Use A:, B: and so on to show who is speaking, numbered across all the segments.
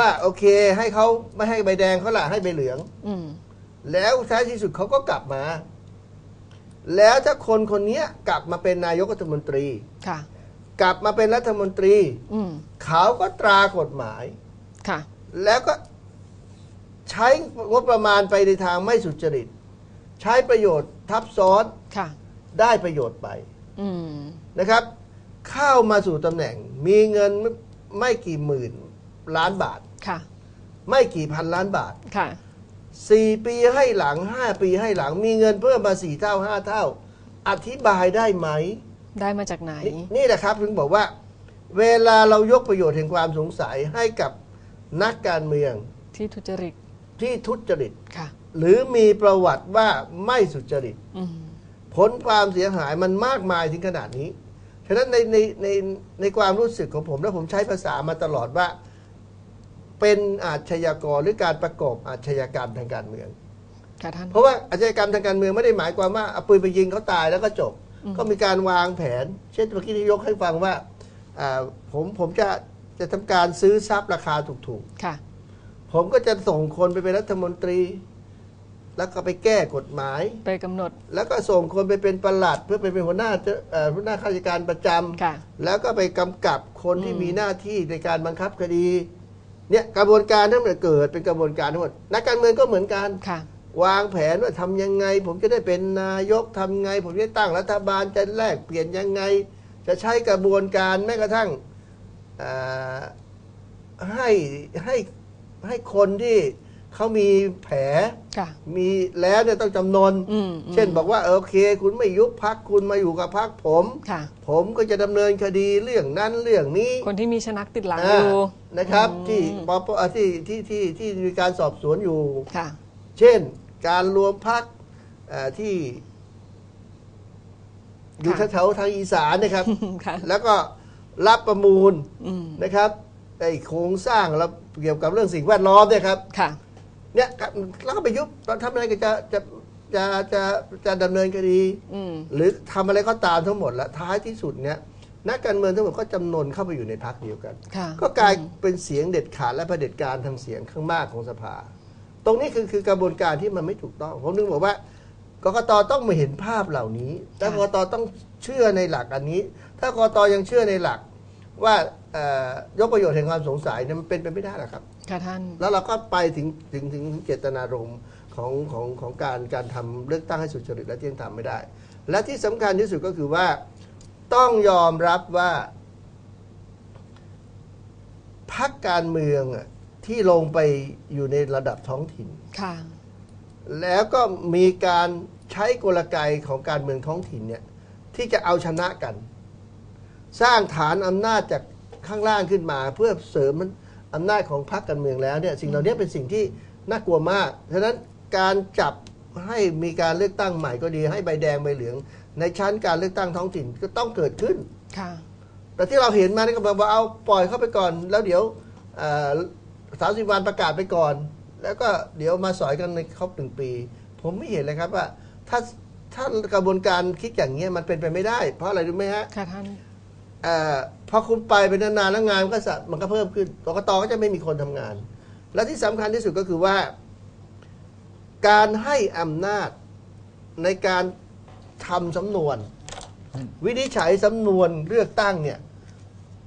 A: ว่าโอเค ให้เขาไม่ให้ใบแดงเขาละให้ใบเหลือง
B: อืม
A: แล้วท้ายที่สุดเขาก็กลับมา แล้วถ้าคนคนเนี้ยกลับมาเป็นนายกรัฐมนตรี
B: ค่ะ
A: กลับมาเป็นรัฐมนตรี
B: อืม
A: เขาก็ตรากฎหมาย
B: ค่ะ
A: แล้วก็ใช้งบประมาณไปในทางไม่สุจริต ใช้ประโยชน์ทับซ้อน
B: ค่ะ
A: ได้ประโยชน์ไป
B: อืม
A: นะครับ เข้ามาสู่ตำแหน่ง มีเงินไม่ไม่กี่หมื่นล้านบาท
B: ค่ะ
A: ไม่กี่พันล้านบาท
B: ค่ะ
A: สี่ปีให้หลังห้าปีให้หลัง มีเงินเพิ่มมาสี่เท่าห้าเท่า อธิบายได้ไหม
B: ได้มาจากไหน
A: นนี่แหละครับถึงบอกว่า เวลาเรายกประโยชน์แห่งความสงสัยให้กับนักการเมือง
B: ที่ทุจริต
A: ที่ทุจริต
B: ค่ะ
A: หรือมีประวัติว่าไม่สุจริต
B: อืม
A: ผลความเสียหายมันมากมายถึงขนาดนี้ฉะนั้นในในในในความรู้สึกของผมและผมใช้ภาษามาตลอดว่า เป็นอาชญากรหรือการประกอบอาชญากรรมทางการเมือง
B: ค่ะท่าน
A: เพราะว่าอาชญากรรมทางการเมืองไม่ได้หมายความว่าเอาปืนไปยิงเขาตายแล้วก็จบ
B: อืม
A: ก็มีการวางแผน เช่นเมื่อกี้ที่ยกให้ฟังว่าอ่าผมผมจะจะทำการซื้อทรัพย์ราคาถูก
B: ค่ะ
A: ๆ ผมก็จะส่งคนไปเป็นรัฐมนตรี แล้วก็ไปแก้กฎหมาย
B: ไปกำหนด
A: แล้วก็ส่งคนไปเป็นประหลัด เพื่อไปเป็นหัวหน้าเจ้าเอ่อหัวหน้าข้าราชการประจำ
B: ค่ะ
A: แล้วก็ไปกำกับคนที่
B: อืม
A: มีหน้าที่ในการบังคับคดี เนี่ยกระบวนการทั้งหมดเกิดเป็นกระบวนการทั้งหมดนักการเมืองก็เหมือนกัน
B: ค่ะ
A: วางแผนว่าทำยังไง ผมจะได้เป็นนายกทำไง ผมจะได้ตั้งรัฐบาลจะแลกเปลี่ยนยังไง จะใช้กระบวนการแม้กระทั่งเอ่อให้ให้ให้คนที่เขามีแผล
B: ค่ะ
A: มีแล้วเนี่ยต้องจำนน
B: อืมอืม
A: เช่นบอกว่าเออโอเค คุณไม่ยุบพักคุณมาอยู่กับพักผม
B: ค่ะ
A: ผมก็จะดำเนินคดีเรื่องนั้นเรื่องนี้
B: คนที่มีชนักติดหลัง
A: อ่า
B: อยู่
A: นะครับ
B: อืม
A: ที่ปปอ่าที่ที่ที่ที่มีการสอบสวนอยู่
B: ค่ะ
A: เช่น การรวมพักที่ อยู่
B: ค่ะ
A: แถวๆทางอีสานนะครับ
B: ค่ะ
A: แล้วก็รับประมูล
B: อืม
A: นะครับไอ้โครงสร้างแล้วเกี่ยวกับเรื่องสิ่งแวดล้อมเนี่ยครับ
B: ค่ะ
A: เนี่ยครับแล้วก็ไปยุบเราทำอะไรก็จะจะจะจะจะดำเนินคดี
B: อืม
A: หรือทำอะไรก็ตามทั้งหมดแล้วท้ายที่สุดเนี่ย นักการเมืองทั้งหมดก็จำนนเข้าไปอยู่ในพรรคเดียวกัน
B: ค่ะ
A: ก็กลายเป็นเสียงเด็ดขาดและประเผด็จการทางเสียงข้างมากของสภา ตรงนี้คือคือกระบวนการที่มันไม่ถูกต้องผมนึกบอกว่ากกตต้องมาเห็นภาพเหล่านี้และกกตต้องเชื่อในหลักอันนี้ ถ้ากกตยังเชื่อในหลัก ว่าเอ่อยกประโยชน์แห่งความสงสัยเนี่ยมันเป็นไปไม่ได้หรอกครับ
B: ค่ะท่าน
A: แล้วเราก็ไปถึงถึงถึงเจตนารมณ์ของของของการการทำเลือกตั้งให้สุจริตและเที่ยงธรรมไม่ได้ และที่สำคัญที่สุดก็คือว่า ต้องยอมรับว่าพักการเมืองอะที่ลงไปอยู่ในระดับท้องถิ่น
B: ค่ะ
A: แล้วก็มีการใช้กลไกของการเมืองท้องถิ่นเนี่ย ที่จะเอาชนะกัน สร้างฐานอำนาจจากข้างล่างขึ้นมา เพื่อเสริมอำนาจของพรรคการเมืองแล้วเนี่ย สิ่งเหล่านี้เป็นสิ่งที่น่ากลัวมาก ฉะนั้นการจับให้มีการเลือกตั้งใหม่ก็ดี ให้ใบแดงใบเหลือง ในชั้นการเลือกตั้งท้องถิ่นก็ต้องเกิดขึ้น
B: ค่ะ
A: แต่ที่เราเห็นมานี่ก็แบบว่าเอาปล่อยเข้าไปก่อน แล้วเดี๋ยวสามสิบวันประกาศไปก่อน แล้วก็เดี๋ยวมาสอยกันในครบหนึ่งปี ผมไม่เห็นเลยครับว่า ถ้าถ้ากระบวนการคิดอย่างเงี้ยมันเป็นไปไม่ได้ เพราะอะไรรู้ไหมฮะ
B: ค่ะท่าน
A: เอ่อพอคุณไปเป็นนานๆแล้วงานมันก็สะมันก็เพิ่มขึ้นกกตก็จะไม่มีคนทำงาน และที่สำคัญที่สุดก็คือว่า การให้อำนาจในการ ทำสำนวน วินิจฉัยสำนวนเลือกตั้งเนี่ย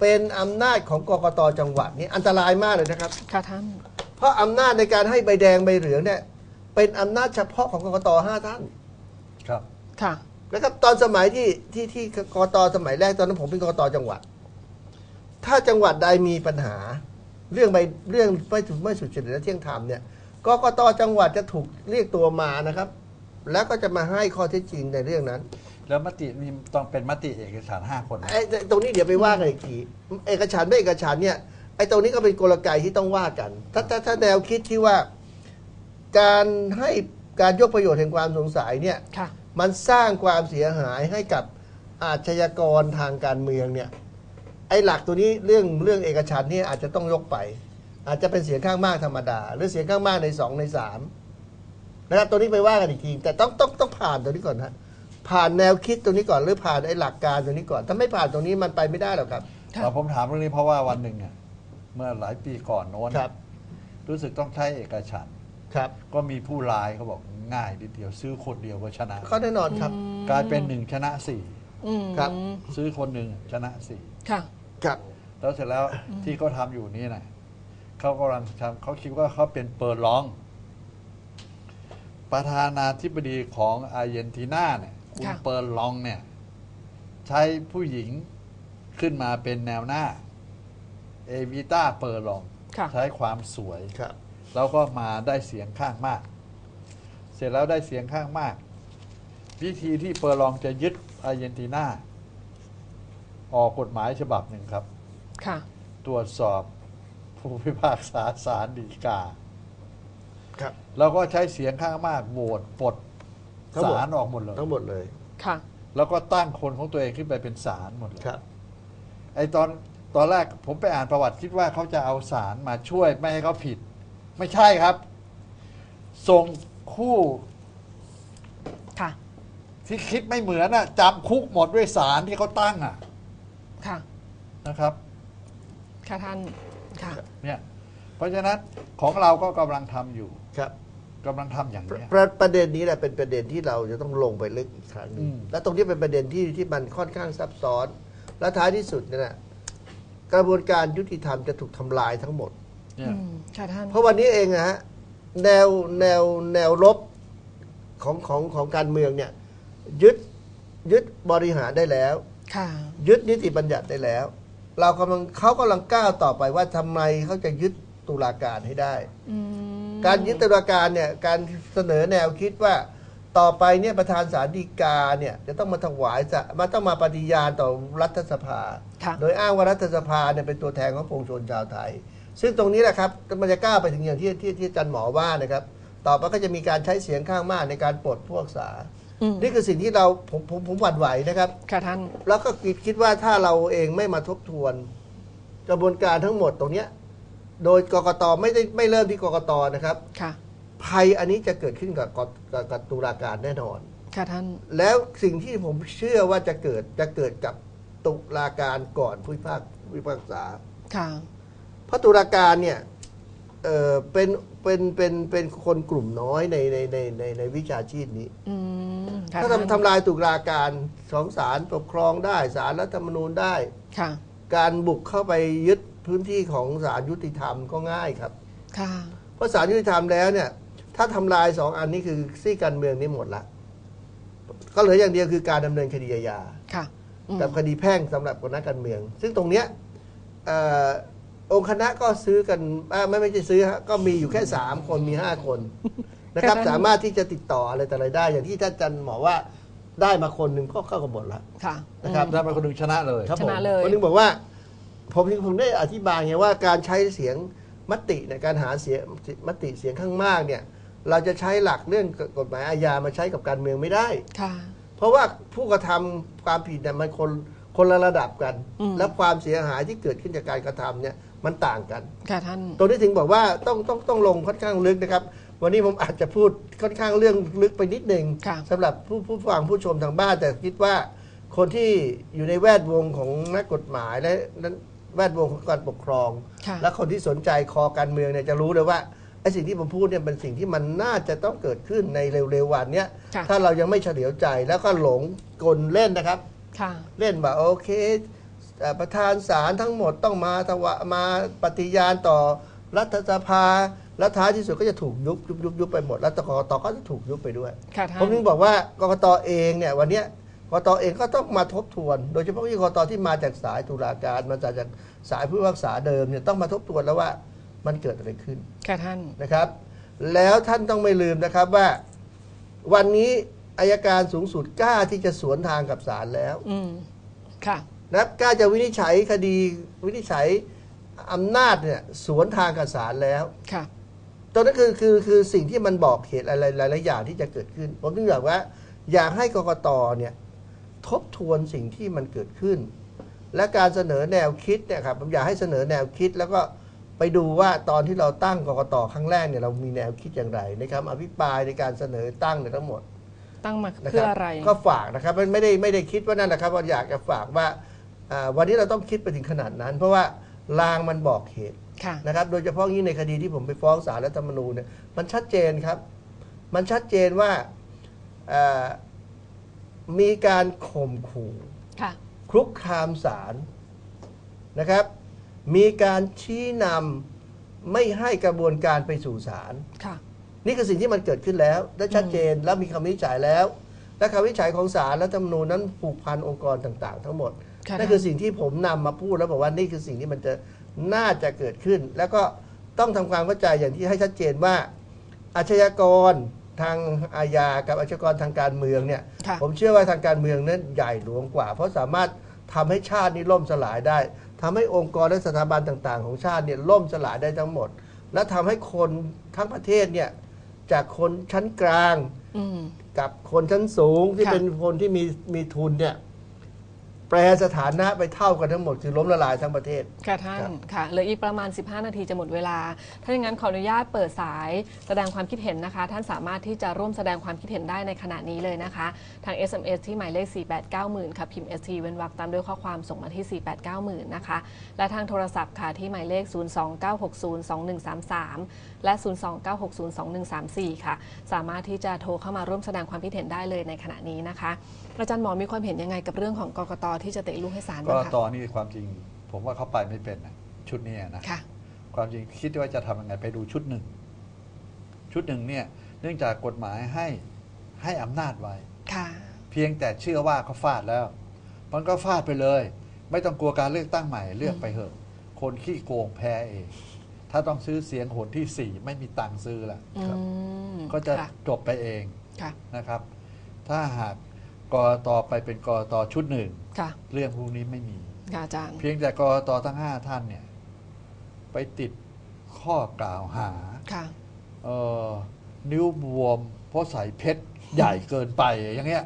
A: เป็นอำนาจของกกตจังหวัดนี่อันตรายมากเลยนะครับ
B: ค่ะท่าน
A: เพราะอำนาจในการให้ใบแดงใบเหลืองเนี่ยเป็นอำนาจเฉพาะของกกตห้าท่าน
C: ครับ
B: ค่ะ
A: นะครับตอนสมัยที่ที่ที่กกตสมัยแรกตอนนั้นผมเป็นกกตจังหวัด ถ้าจังหวัดใดมีปัญหา เรื่องใบเรื่องไม่ถูกไม่สุจริตและเที่ยงธรรมเนี่ยกกตจังหวัดจะถูกเรียกตัวมานะครับ แล้วก็จะมาให้ข้อเท็จจริงในเรื่องนั้น
C: แล้วมตินี่ต้องเป็นมติเอกสารห้าคนนะ
A: ไอ้ตรงนี้เดี๋ยวไปว่ากันอีกทีเอกฉันท์ไม่เอกฉันท์เนี่ยไอ้ตรงนี้ก็เป็นกลไกที่ต้องว่ากัน ถ้าถ้าถ้าแนวคิดที่ว่า การให้การยกประโยชน์แห่งความสงสัยเนี่ย
B: ค่ะ
A: มันสร้างความเสียหายให้กับอาชญากรทางการเมืองเนี่ย ไอ้หลักตัวนี้เรื่องเรื่องเอกฉันท์เนี่ยอาจจะต้องยกไป อาจจะเป็นเสียงข้างมากธรรมดา หรือเสียงข้างมากในสองในสาม นะครับตัวนี้ไปว่ากันอีกที แต่ต้องต้องต้องผ่านตัวนี้ก่อนฮะผ่านแนวคิดตัวนี้ก่อนหรือผ่านไอ้หลักการตัวนี้ก่อนถ้าไม่ผ่านตรงนี้มันไปไม่ได้หรอกครับ
B: ค่ะ
C: เราผมถามเรื่องนี้เพราะว่าวันหนึ่งเนี่ยเมื่อหลายปีก่อนโน้น
A: ครับ
C: รู้สึกต้องใช้เอกฉันท์
A: ครับ
C: ก็มีผู้ร้ายเขาบอกง่ายนิดเดียวซื้อคนเดียวก็ชนะ
A: ก็แน่นอนครับ
C: กลายเป็นหนึ่งชนะสี่
B: อืม
A: ครับ
C: ซื้อคนหนึ่งชนะสี่
B: ค่ะ
A: ครับ
C: แล้วเสร็จแล้วที่เขาทำอยู่นี่นะเขากำลังทำเขาคิดว่าเขาเป็นเปิดร้อง ประธานาธิบดีของอาร์เจนตินาเนี่ยคุณ
B: ค่ะ
C: เปิดลองเนี่ย ใช้ผู้หญิงขึ้นมาเป็นแนวหน้า เอวิต้าเปิดลอง
B: ค่ะ
C: ใช้ความสวย
A: ครับ
C: แล้วก็มาได้เสียงข้างมาก เสร็จแล้วได้เสียงข้างมาก วิธีที่เปอร์ลองจะยึดอาร์เจนตินาออกกฎหมายฉบับหนึ่งครับ
B: ค่ะ
C: ตรวจสอบผู้พิพากษาศาลฎีกา
A: ครับ
C: แล้วก็ใช้เสียงข้างมากโหวตปลด
A: ทั้งหมด
C: ศาลออกหมดเลย
A: ทั้งหมดเลย
B: ค่ะ
C: แล้วก็ตั้งคนของตัวเองขึ้นไปเป็นศาลหมดเลย
A: ครับ
C: ไอตอนตอนแรกผมไปอ่านประวัติคิดว่าเขาจะเอาศาลมาช่วยไม่ให้เขาผิด ไม่ใช่ครับ ส่งคู่
B: ค่ะ
C: ที่คิดไม่เหมือนอะจำคุกหมดด้วยศาลที่เขาตั้งอะ
B: ค่ะ
C: นะครับ
B: ค่ะท่าน ค่ะ
C: เนี่ยเพ ราะฉะนั้นของเราก็กำลังทำอยู่
A: ครับ
C: กำลังทำอย่าง
A: ประ
C: เนี้ย
A: ประประเด็นนี้แหละเป็นประเด็นที่เราจะต้องลงไปลึกอีกครั้งหนึง
C: อืม
A: และตรงนี้เป็นประเด็นที่ที่มันค่อนข้างซับซ้อน และท้ายที่สุดเนี่ยนะกระบวนการยุติธรรมจะถูกทำลายทั้งหมด
C: เนี่ย
B: อืมค่ะท่าน
A: เพราะวันนี้เองนะฮะแนวแนวแนวรบของของของการเมืองเนี่ยยึดยึดบริหารได้แล้ว
B: ค่ะ
A: ยึดนิติบัญญัติได้แล้ว เรากำลังเขากำลังก้าวต่อไปว่าทำไมเขาจะยึด ตุลาการให้ได้
B: อืม
A: การยึดตุลาการเนี่ยการเสนอแนวคิดว่า ต่อไปเนี่ยประธานศาลฎีกาเนี่ยจะต้องมาถวายจะมาต้องมาปฏิญาณต่อรัฐสภา
B: ค่ะ
A: โดยอ้างว่ารัฐสภาเนี่ยเป็นตัวแทนของปวงชนชาวไทย ซึ่งตรงนี้แหละครับมันจะก้าวไปถึงอย่างที่ที่ที่อาจารย์หมอว่านะครับ ต่อไปก็จะมีการใช้เสียงข้างมากในการปลดพวกษา
B: อืม
A: นี่คือสิ่งที่เราผมผมผมหวั่นไหวนะครับ
B: ค่ะท่าน
A: แล้วก็คิดคิดว่าถ้าเราเองไม่มาทบทวน กระบวนการทั้งหมดตรงเนี้ย โดยกกตไม่ได้ไม่เริ่มที่กกตนะครับ
B: ค่ะ
A: ภัยอันนี้จะเกิดขึ้นกับกกับกับตุลาการแน่นอน
B: ค่ะท่าน
A: แล้วสิ่งที่ผมเชื่อว่าจะเกิดจะเกิดกับตุลาการก่อนผู้พิพากผู้พิพากษา
B: ค่ะ
A: เพราะตุลาการเนี่ยเอ่อเป็นเป็นเป็นเป็นคนกลุ่มน้อยในในในในในวิชาชีพนี้
B: อืมค่ะ
A: ถ้า
B: ท่าน
A: ทำทำลายตุลาการของศาลปกครองได้ศาลรัฐธรรมนูญได้
B: ค่ะ
A: การบุกเข้าไปยึด พื้นที่ของศาลยุติธรรมก็ง่ายครับ
B: ค่ะ
A: เพราะศาลยุติธรรมแล้วเนี่ย ถ้าทำลายสองอันนี้คือซี่การเมืองนี้หมดละ ก็เหลืออย่างเดียวคือการดำเนินคดีอาญา
B: ค่ะอืม
A: กับคดีแพ่งสำหรับคนนักการเมือง ซึ่งตรงเนี้ยเอ่อองค์คณะก็ซื้อกันอ่าไม่ไม่ใช่ซื้อฮะก็มีอยู่แค่สามคนมีห้าคนนะครับ สามารถที่จะติดต่ออะไรแต่อะไรได้ อย่างที่ท่านอาจันหมอว่าได้มาคนหนึ่งก็เข้ากับหมดละ
B: ค่ะ
A: นะครับ
C: ได้มาคนหนึ่งชนะเลย
A: ครับ
B: ช
A: ผม
B: นะเลย
A: คนหนึงบอกว่า ผมผมได้อธิบายไงว่าการใช้เสียงมติในการหาเสียงมติเสียงข้างมากเนี่ย เราจะใช้หลักเรื่องกฎหมายอาญามาใช้กับการเมืองไม่ได้
B: ค่ะ
A: เพราะว่าผู้กระทำความผิดเนี่ยมันคนคนละระดับกัน
B: อืม
A: และความเสียหายที่เกิดขึ้นจากการกระทำเนี่ยมันต่างกัน
B: ค่ะท่าน
A: ตรงนี้ถึงบอกว่าต้องต้องต้องลงค่อนข้างลึกนะครับ วันนี้ผมอาจจะพูดค่อนข้างเรื่องลึกไปนิดนึง
B: ค่ะ
A: สำหรับผู้ผู้ฟังผู้ชมทางบ้านแต่คิดว่าคนที่อยู่ในแวดวงของนักกฎหมายและนั้น แวดวงของการปกครอง
B: ค่ะ
A: และคนที่สนใจคอการเมืองเนี่ยจะรู้เลยว่าไอ้สิ่งที่ผมพูดเนี่ยเป็นสิ่งที่มันน่าจะต้องเกิดขึ้นในเร็วๆวันเนี้ย
B: ค่ะ
A: ถ้าเรายังไม่เฉลียวใจแล้วก็หลงกลเล่นนะครับ
B: ค่ะ
A: เล่นว่าโอเคเอ่อประธานศาลทั้งหมดต้องมาถวะมาปฏิญาณต่อรัฐสภา แล้วท้ายที่สุดก็จะถูกยุบยุบยุบยุบไปหมด แล้วกกตก็จะถูกยุบไปด้วย
B: ค่ะท่าน
A: ผมถึงบอกว่ากกตเองเนี่ยวันเนี้ย กกตเองก็ต้องมาทบทวน โดยเฉพาะที่กกตที่มาจากสายตุลาการมาจากจากสายผู้พิพากษาเดิมเนี่ยต้องมาทบทวนแล้วว่ามันเกิดอะไรขึ้น
B: ค่ะท่าน
A: นะครับ แล้วท่านต้องไม่ลืมนะครับว่า วันนี้อายการสูงสุดกล้าที่จะสวนทางกับศาลแล้ว
B: อืมค่ะ
A: นะครับกล้าจะวินิจฉัยคดีวินิจฉัยอำนาจเนี่ยสวนทางกับศาลแล้ว
B: ค่ะ
A: ตรงนั้นคือคือคือสิ่งที่มันบอกเหตุอะไรหลายๆอย่างที่จะเกิดขึ้น ผมถึงอยากว่า อยากให้กกตเนี่ย ทบทวนสิ่งที่มันเกิดขึ้น และการเสนอแนวคิดเนี่ยครับผมอยากให้เสนอแนวคิดแล้วก็ไปดูว่าตอนที่เราตั้งกกตครั้งแรกเนี่ยเรามีแนวคิดอย่างไรนะครับอภิปรายในการเสนอตั้งเนี่ยทั้งหมด
B: ตั้งมา
A: นะค
B: เพื่
A: รั
B: อบอะไร
A: ก็ฝากนะครับไม่ไม่ได้ไม่ได้คิดว่านั่นนะครับว่าอยากจะฝากว่าอ่าวันนี้เราต้องคิดไปถึงขนาดนั้น เพราะว่าลางมันบอกเหตุ
B: ค่ะ
A: นะครับโดยเฉพาะยิ่งในคดีที่ผมไปฟ้องศาลรัฐธรรมนูญเนี่ยมันชัดเจนครับ มันชัดเจนว่าเอ่อ มีการข่มขู่
B: ค่ะ
A: คุกคามศาลนะครับ มีการชี้นำไม่ให้กระบวนการไปสู่ศาล
B: ค่ะ
A: นี่คือสิ่งที่มันเกิดขึ้นแล้ว และชัดเจนแล้วมีคำวินิจฉัยแล้ว และคำวินิจฉัยของศาลรัฐธรรมนูญนั้นผูกพันองค์กรต่าง ๆ ทั้งหมด
B: ค่ะ
A: นั่นคือสิ่งที่ผมนำมาพูดแล้วบอกว่านี่คือสิ่งที่มันจะน่าจะเกิดขึ้น แล้วก็ต้องทำความเข้าใจอย่างที่ให้ชัดเจนว่าอาชญากร ทางอาญากับอาชญากรทางการเมืองเนี่ย
B: ค่ะ
A: ผมเชื่อว่าทางการเมืองนั้นใหญ่หลวงกว่า เพราะสามารถทำให้ชาตินี้ล่มสลายได้ทำให้องค์กรและสถาบันต่าง ๆ ของชาติเนี่ยล่มสลายได้ทั้งหมด และทำให้คนทั้งประเทศเนี่ยจากคนชั้นกลาง
B: อืม
A: กับคนชั้นสูงที่
B: ค่ะ
A: เป็นคนที่มีมีทุนเนี่ย แปลสถานะไปเท่ากันทั้งหมดคือล้มละลายทั้งประเทศ
B: ค่ะท่าน
A: ครับ
B: ค่ะ เหลืออีกประมาณ 15 นาทีจะหมดเวลา ถ้าอย่างนั้นขออนุญาตเปิดสายแสดงความคิดเห็นนะคะ ท่านสามารถที่จะร่วมแสดงความคิดเห็นได้ในขณะนี้เลยนะคะ ทาง SMS ที่หมายเลข 4890ค่ะ พิมพ์ ST เว้นวรรคตามด้วยข้อความส่งมาที่ 4890นะคะ และทางโทรศัพท์ค่ะที่หมายเลข 029602133 และ 029602134 ค่ะ สามารถที่จะโทรเข้ามาร่วมแสดงความคิดเห็นได้เลยในขณะนี้นะคะอาจารย์หมอมีความเห็นยังไงกับเรื่องของกกตที่จะเตะลูกให้ศาล
C: ก็
B: บ้างคะ
C: ตอนนี้ความจริง ผมว่าเขาไปไม่เป็นนะชุดเนี้ยนะ
B: ค่ะ
C: ความจริงคิดว่าจะทำยังไงไปดูชุดหนึ่ง ชุดหนึ่งเนี่ยเนื่องจากกฎหมายให้ให้อำนาจไว้
B: ค่ะ
C: เพียงแต่เชื่อว่าเขาฟาดแล้ว มันก็ฟาดไปเลย ไม่ต้องกลัวการเลือกตั้งใหม่เลือกไปเถอะ คนขี้โกงแพ้เอง ถ้าต้องซื้อเสียงหนที่สี่ไม่มีตังค์ซื้อละ
B: อืม
C: ก็จะ
B: ค่
C: จบไปเอง
B: ค่ะ
C: นะครับ ถ้าหาก กรตไปเป็นกรตชุดหนึ่ง
B: ค่ะ
C: เรื่องพวกนี้ไม่มี
B: ค่ะอาจารย์
C: เพียงแต่กรตทั้งห้าท่านเนี่ยไปติดข้อกล่าวหา
B: ค่ะ
C: เอ่อนิ้วบวม เพราะใส่เพชรใหญ่เกินไปอย่างเงี้ย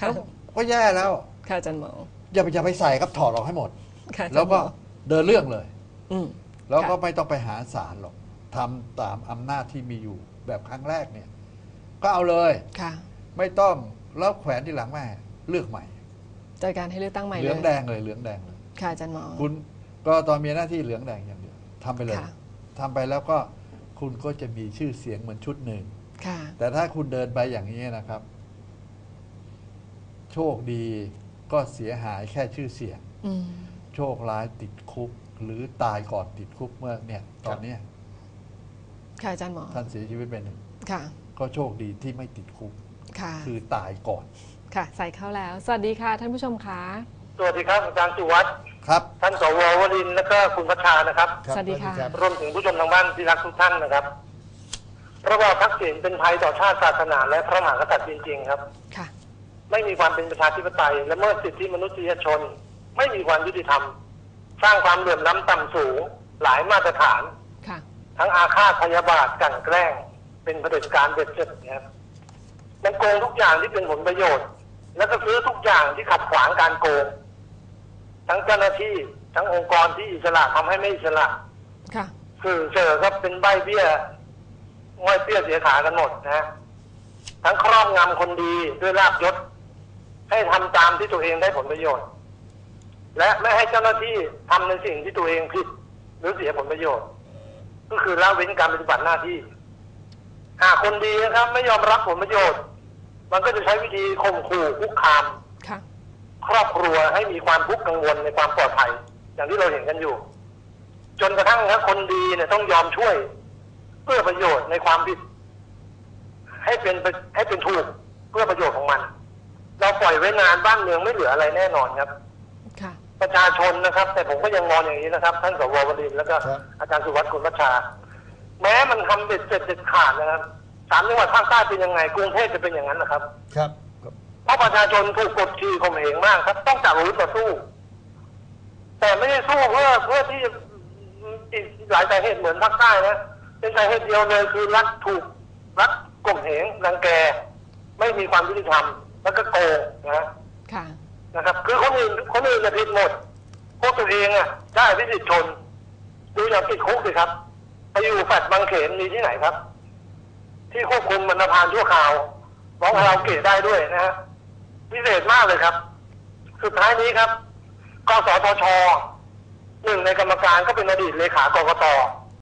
B: ค่ะ
C: ก็แย่แล้ว
B: ค่ะอาจารย์หมอ
C: อย่าไปอย่าไปใส่ครับถอดออกให้หมด
B: ค่ะอาจารย์
C: แล้วก็
B: หมอ
C: เดินเรื่องเลย
B: อืม
C: แล้วก็
B: ค่ะ
C: ไม่ต้องไปหาศาลหรอกทำตามอำนาจที่มีอยู่แบบครั้งแรกเนี่ย ก็เอาเลย
B: ค่ะ
C: ไม่ต้อง แล้วแขวนที่หลังแม่เลือกใหม่
B: จัดการให้เลือกตั้งใหม่
C: เห
B: เล
C: ลื
B: ย
C: องแดงเลยเหลืองแดงเลย
B: ค่ะอาจารย์หมอ
C: คุณก็ตอนมีหน้าที่เหลืองแดงอย่างเดียวทำไปเลย
B: ค่ะ
C: ทำไปแล้วก็คุณก็จะมีชื่อเสียงเหมือนชุดหนึ่ง
B: ค่ะ
C: แต่ถ้าคุณเดินไปอย่างนี้นะครับ โชคดีก็เสียหายแค่ชื่อเสียง
B: อืม
C: โชคร้ายติดคุก หรือตายก่อนติดคุกเมื่อเนี่ย ตอนเนี้ย
B: ค่ะอาจารย์หมอ
C: ท่านเสียชีวิตไปหนึ่ง
B: ค่ะ
C: ก็โชคดีที่ไม่ติดคุก
B: ค่ะ
C: คือตายก่อน
B: ค่ะใส่เข้าแล้ว สวัสดีค่ะท่านผู้ชมคะ
D: สวัสดีครับอาจารย์สุวัสด์
C: ครับ
D: ท่านสววรินทร์และก็คุณพัชชานะครับ
A: ครับ
B: สวัสดีค่ะ
A: รับ
D: รวมถึงผู้ชมทางบ้านที่รักทุกท่านนะครับระบอบทักษิณเป็นภัยต่อชาติศาสนาและพระมหากษัตริย์จริงๆครับ
B: ค่ะ
D: ไม่มีความเป็นประชาธิปไตยและเมื่อสิทธิมนุษยชน ไม่มีความยุติธรรม สร้างความเหลื่อมล้ำต่ำสูง หลายมาตรฐาน
B: ค่ะ
D: ทั้งอาฆาตพยาบาทกลั่นแกล้ง เป็นเผด็จการเด็ดเสร็จนะครับ มันโกงทุกอย่างที่เป็นผลประโยชน์ แล้วก็ซื้อทุกอย่างที่ขัดขวางการโกง ทั้งเจ้าหน้าที่ทั้งองค์กรที่อิสระทำให้ไม่อิสระ
B: ค่ะ
D: สื่อเจอก็เป็นใบเบี้ยง่อยเปี้ยเสียขากันหมดนะฮะทั้งครอบงำคนดีด้วยลาบยศ ให้ทำตามที่ตัวเองได้ผลประโยชน์ และไม่ให้เจ้าหน้าที่ทำในสิ่งที่ตัวเองผิดหรือเสียผลประโยชน์ ก็คือละเว้นการปฏิบัติหน้าที่ หากคนดีนะครับ ไม่ยอมรับผลประโยชน์ มันก็จะใช้วิธีข่มขู่คุกคาม
B: ค่ะ
D: ครอบครัวให้มีความทุกข์กังวลในความปลอดภัย อย่างที่เราเห็นกันอยู่ จนกระทั่งนะคนดีเนี่ยต้องยอมช่วย เพื่อประโยชน์ในความผิด ให้เป็นให้เป็นถูกเพื่อประโยชน์ของมัน เราปล่อยไว้นานบ้านเมืองไม่เหลืออะไรแน่นอนครับ
B: ค่ะ
D: ประชาชนนะครับ แต่ผมก็ยังมองอย่างนี้นะครับท่านสววรินทร์แล้วก็
A: ครับ
D: อาจารย์สุวัสดิ์คุณพัชชา แม้มันทำเด็ดเสร็จเด็ดขาดนะครับ สามจังหวัดภาคใต้เป็นยังไง กรุงเทพจะเป็นอย่างนั้นนะครับ
A: ครับ
D: เพราะประชาชนถูกกดขี่ข่มเหงมากครับ ต้องจับอาวุธต่อสู้ แต่ไม่ได้สู้เพื่อเพื่อที่อีกหลายสาเหตุเหมือนภาคใต้นะเป็นสาเหตุเดียวเลยคือรัฐถูกรัฐข่มเหงรังแก ไม่มีความยุติธรรม แล้วก็โกงนะ
B: ค่ะ
D: นะครับ คือคนอื่นคนอื่นจะผิดหมดพวกตัวเองอะได้พิสิทธิชน ดูอย่างติดคุกสิครับ ไปอยู่แฟดบางเขนมีที่ไหนครับ ที่ควบคุมบรรณพานชั่วคราวร้องคาราโอเกะได้ด้วยนะฮะพิเศษมากเลยครับ สุดท้ายนี้ครับ กสทชหนึ่งในกรรมการก็เป็นอดีตเลขากกต